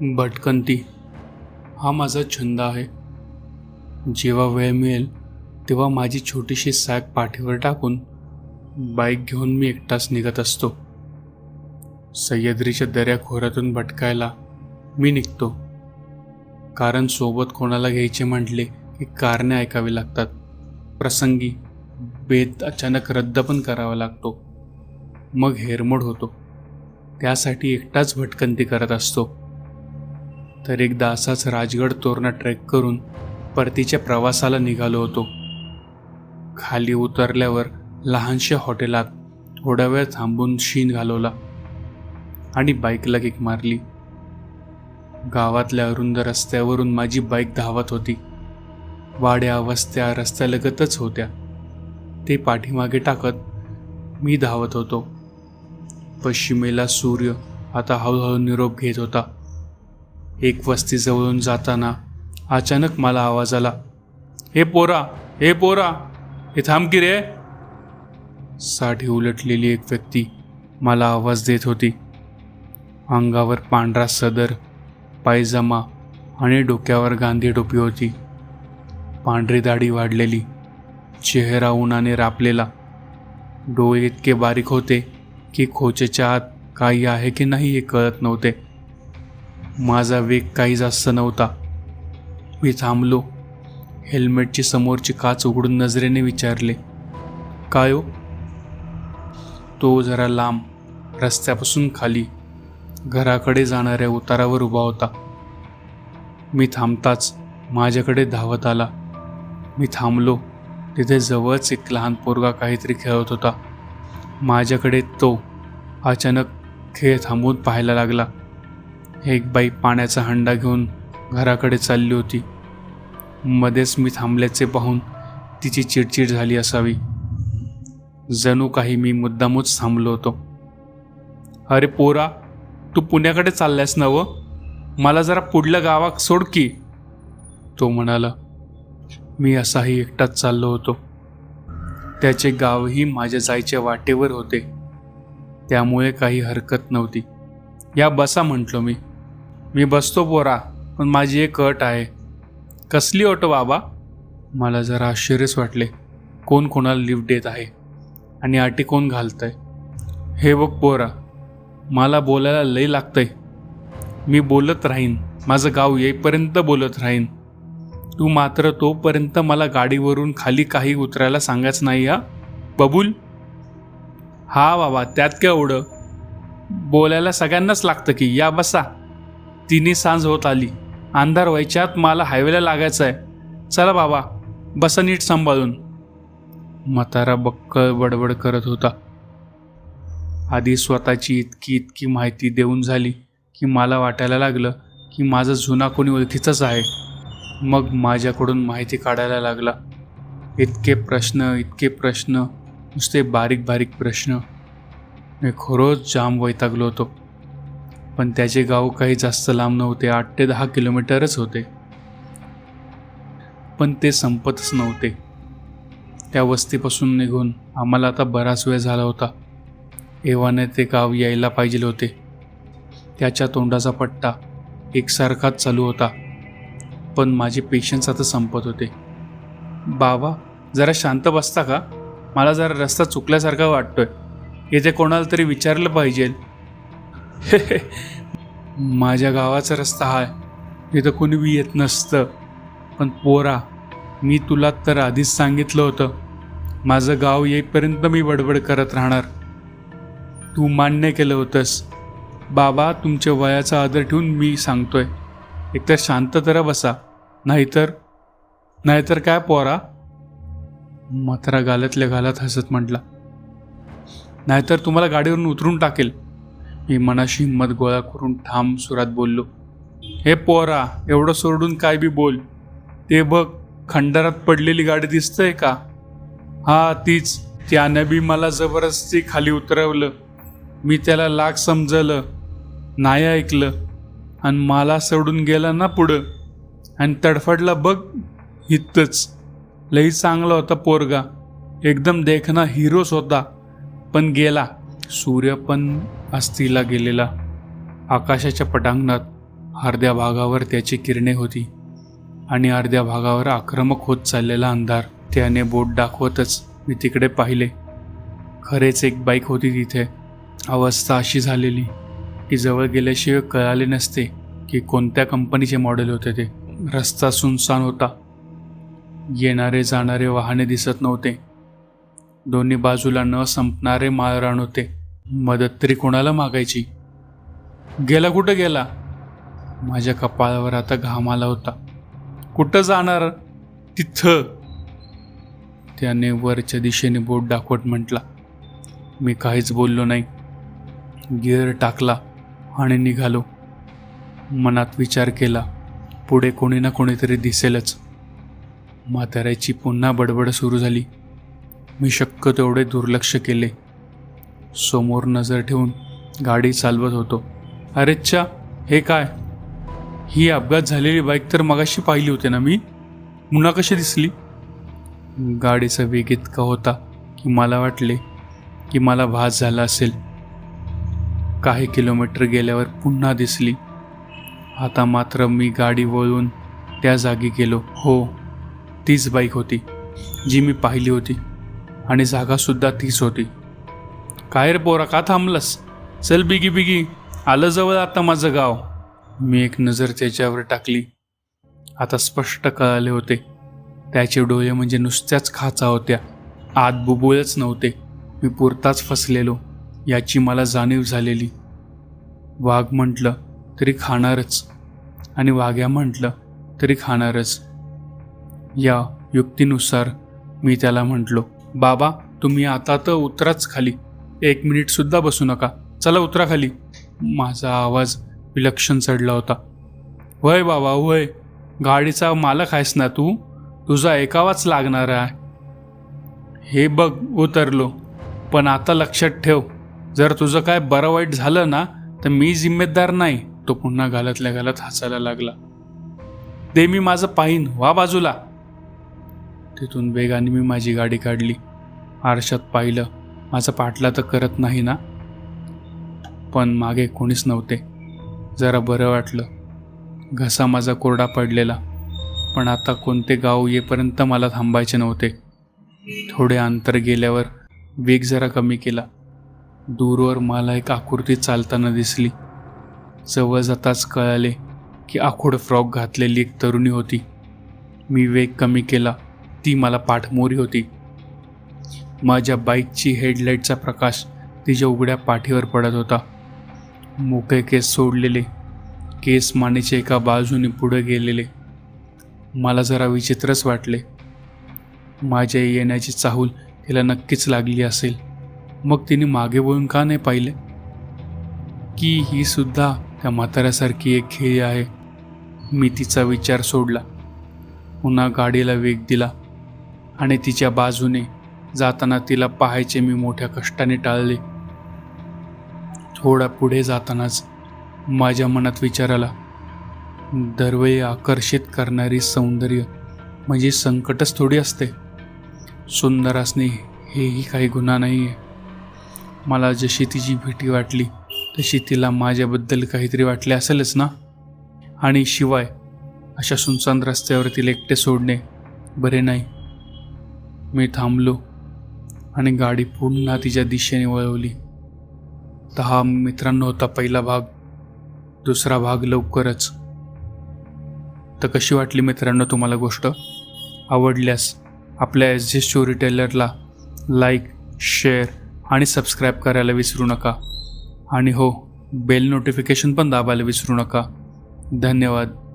भटकंती. हा माझा छंद आहे. जेव्हा वेळ मिळेल तेव्हा माझी छोटीशी सॅक पाठीवर टाकून बाईक घेऊन मी एकटाच निघत असतो. सह्याद्रीच्या दऱ्याखोऱ्यातून भटकायला मी निघतो. कारण सोबत कोणाला घ्यायचे म्हटले की कारणे ऐकावी लागतात. प्रसंगी बेत अचानक रद्द पण करावा लागतो. मग हेरमोड होतो. त्यासाठी एकटाच भटकंती करत असतो. तर एकदा असाच राजगड तोरणा ट्रेक करून परतीच्या प्रवासाला निघालो होतो. खाली उतरल्यावर लहानशा हॉटेलात थोडा वेळ थांबून शीन घालवला आणि बाईकला किक मारली. गावातल्या अरुंद रस्त्यावरून माझी बाईक धावत होती. वाड्या वस्त्या रस्त्यालगतच होत्या. ते पाठीमागे टाकत मी धावत होतो. पश्चिमेला सूर्य आता हळूहळू निरोप घेत होता. एक वस्तीजवळून जाताना अचानक मला आवाज आला हे पोरा हे पोरा हे थांब की रे. साठी उलटलेली एक व्यक्ती मला आवाज देत होती. अंगावर पांढरा सदर पायजमा आणि डोक्यावर गांधी टोपी होती. पांढरी दाढी वाढलेली चेहरा उन्हाने रापलेला. डोळे इतके बारीक होते की खोचेच्या आत काही आहे की नाही हे कळत नव्हते. माझा वेग काही जास्त नव्हता. मी थांबलो. हेल्मेटची समोरची काच उघडून नजरेने विचारले काय हो? तो जरा लांब रस्त्यापासून खाली घराकडे जाणाऱ्या उतारावर उभा होता. मी थांबताच माझ्याकडे धावत आला. मी थांबलो. तिथे जवळच एक लहान पोरगा काहीतरी खेळत होता. माझ्याकडे तो अचानक खेळ थांबवून पाहायला लागला. एक बाई पाण्याचा हंडा घेऊन घराकडे चालली होती. मध्येच मी थांबल्याचे पाहून तिची चिडचिड झाली असावी. जणू काही मी मुद्दामूच थांबलो होतो. अरे पोरा तू पुण्याकडे चालल्यास ना व? मला जरा पुढल्या गावात सोड की. तो म्हणाला. मी असाही एकटाच चाललो होतो. त्याचे गावही माझ्या जायच्या वाटेवर होते. त्यामुळे काही हरकत नव्हती. या बसा म्हटलो मी. मी बसतो पोरा पण माझी एक अट आहे. कसली अट बाबा? मला जरा आश्चर्यच वाटले. कोण कोणाला लिफ्ट देत आहे आणि अटी कोण घालतंय? हे बघ पोरा मला बोलायला लय लागतंय. मी बोलत राहीन माझं गाव येईपर्यंत बोलत राहीन. तू मात्र तोपर्यंत मला गाडीवरून खाली काही उतरायला सांगायचं नाही हा? बबूल? हा बाबा त्यात काय एवढं? बोलायला सगळ्यांनाच लागतं की या बसा. तिन्ही सांज होत आली. अंधार व्हायच्यात मला हायवेला लागायचं आहे. चला बाबा बसा नीट सांभाळून. म्हातारा बक्कळ बडबड करत होता. आधी स्वतःची इतकी इतकी माहिती देऊन झाली की मला वाटायला लागलं की माझा जुना कोणी ओळखीचाच आहे. मग माझ्याकडून माहिती काढायला लागला. इतके प्रश्न इतके प्रश्न नुसते बारीक बारीक प्रश्न. मी खरोच जाम वैतागलो होतो. पण त्याचे गाव काही जास्त लांब नव्हते आठ ते दहा किलोमीटरच होते. पण ते संपतच नव्हते. त्या वस्तीपासून निघून आम्हाला आता बराच वेळ झाला होता. एव्हाने ते गाव यायला पाहिजे होते. त्याच्या तोंडाचा पट्टा एकसारखाच चालू होता. पण माझे पेशन्स आता संपत होते. बाबा जरा शांत बसता का? मला जरा रस्ता चुकल्यासारखा वाटतोय. इथे कोणाला तरी विचारलं पाहिजे. माझ्या गावाचा रस्ता हा आहे. इथं कोणी बी येत नसतं. पण पोरा मी तुला तर आधीच सांगितलं होतं. माझं गाव येईपर्यंत मी बडबड करत राहणार. तू मान्य केलं होतंस. बाबा तुमच्या वयाचा आदर ठेवून मी सांगतोय. एकतर शांत तर बसा. नाहीतर नाहीतर काय पोरा? मात्रा गालातल्या गालात हसत म्हटला. नाहीतर तुम्हाला गाडीवरून उतरून टाकेल. मी मनाशी हिंमत गोळा करून ठाम सुरात बोललो हे पोरा एवढं सोडून काय बी बोल. ते बघ खंडारात पडलेली गाडी दिसतंय का? हा तीच. त्यानं बी मला जबरदस्ती खाली उतरवलं. मी त्याला लाग समजलं नाही ऐकलं. आणि मला सोडून गेला ना पुढं. आणि तडफडला बघ हितच. लई चांगला होता पोरगा. एकदम देखना हिरोच होता. पण गेला. सूर्य पण अस्तीला गेलेला. आकाशाच्या पटांगणात अर्ध्या भागावर त्याची किरणे होती आणि अर्ध्या भागावर आक्रमक होत चाललेला अंधार. त्याने बोट दाखवतच मी तिकडे पाहिले. खरेच एक बाईक होती तिथे. अवस्था अशी झालेली की जवळ गेल्याशिवाय कळाले नसते की कोणत्या कंपनीचे मॉडेल होते ते. रस्ता सुनसान होता. येणारे जाणारे वाहने दिसत नव्हते. दोन्ही बाजूला न संपणारे माळरान होते. मदत तरी कोणाला मागायची? गेला कुठं गेला? माझ्या कपाळावर आता घाम आला होता. कुठं जाणार? तिथं. त्याने वरच्या दिशेने बोट दाखवत म्हटला. मी काहीच बोललो नाही. गिअर टाकला आणि निघालो. मनात विचार केला पुढे कोणी ना कोणीतरी दिसेलच. म्हाताऱ्याची पुन्हा बडबड सुरू झाली. मी शक्य तेवढे दुर्लक्ष केले. समोर नजर ठेवून गाडी चालवत होतो. अरेच्छा हे काय? ही अपघात झालेली बाईक तर मगाशी पाहिली होती ना मी? पुन्हा कशी दिसली? गाडीचा वेग इतका होता की मला वाटले की मला भास झाला असेल. काही किलोमीटर गेल्यावर पुन्हा दिसली. आता मात्र मी गाडी वळून त्या जागी गेलो. हो तीच बाईक होती जी मी पाहिली होती. आणि जागासुद्धा तीच होती. काय रे पोरा का थांबलंस? चल बिगी बिगी. आलं जवळ आता माझं गाव. मी एक नजर त्याच्यावर टाकली. आता स्पष्ट कळाले होते. त्याचे डोळे म्हणजे नुसत्याच खाचा होत्या. आत बुबुळच नव्हते. मी पुरताच फसलेलो. याची मला जाणीव झालेली. वाघ म्हटलं तरी खाणारच. आणि वाघ्या म्हटलं तरी खाणारच. या युक्तीनुसार मी त्याला म्हटलो बाबा तुम्ही आता तर उतराच खाली. एक मिनिटसुद्धा बसू नका. चला उतरा खाली. माझा आवाज विलक्षण चढला होता. वय बाबा वय गाडीचा मालक आहेस ना तू? तुझा ऐकावाच लागणार आहे. हे बघ उतरलो. पण आता लक्षात ठेव. जर तुझं काय बरं वाईट झालं ना तर मी जिम्मेदार नाही. तो पुन्हा घालतल्या घालत हसायला लागला. दे मी माझं पाहीन. वा बाजूला. तिथून वेगाने मी माझी गाडी काढली. आरशात पाहिलं माझा पाठला तर करत नाही ना? पण मागे कोणीच नव्हते. जरा बरं वाटलं. घसा माझा कोरडा पडलेला. पण आता कोणते गाव येपर्यंत मला थांबायचे नव्हते. थोडे अंतर गेल्यावर वेग जरा कमी केला. दूरवर मला एक आकृती चालताना दिसली. जवळ जाताच कळाले की आखूड फ्रॉक घातलेली एक तरुणी होती. मी वेग कमी केला. ती मला पाठमोरी होती. माझ्या बाईकची हेडलाईटचा प्रकाश तिच्या उघड्या पाठीवर पडत होता. मोकळे केस सोडलेले केस मानेचे एका बाजूने पुढे गेलेले. मला जरा विचित्रच वाटले. माझ्या येण्याची चाहूल तिला नक्कीच लागली असेल. मग तिने मागे वळून का नाही पाहिले? की ही सुद्धा त्या म्हाताऱ्यासारखी एक खेळी आहे. मी तिचा विचार सोडला. पुन्हा गाडीला वेग दिला. आणि तिच्या बाजूने जाताना तिला पाहायचे मी मोठ्या कष्टाने टाळले. थोडा पुढे जातानाच माझ्या मनात विचार आला दरवेळी आकर्षित करणारी सौंदर्य म्हणजे संकटच थोडी असते. सुंदर असणे हेही काही गुन्हा नाही आहे मला जशी तिची भीती वाटली तशी तिला माझ्याबद्दल काहीतरी वाटले असेलच ना? आणि शिवाय अशा सुनसान रस्त्यावर तिला एकटे सोडणे बरे नाही. मी थांबलो आणि गाडी पुन्हा तिच्या दिशेने वळवली. तर हा मित्रांनो होता पहिला भाग दुसरा भाग लवकरच. तर कशी वाटली मित्रांनो तुम्हाला गोष्ट? आवडल्यास आपल्या एस जी स्टोरी टेलरला लाईक शेअर आणि सबस्क्राईब करायला विसरू नका. आणि हो बेल नोटिफिकेशन पण दाबायला विसरू नका. धन्यवाद.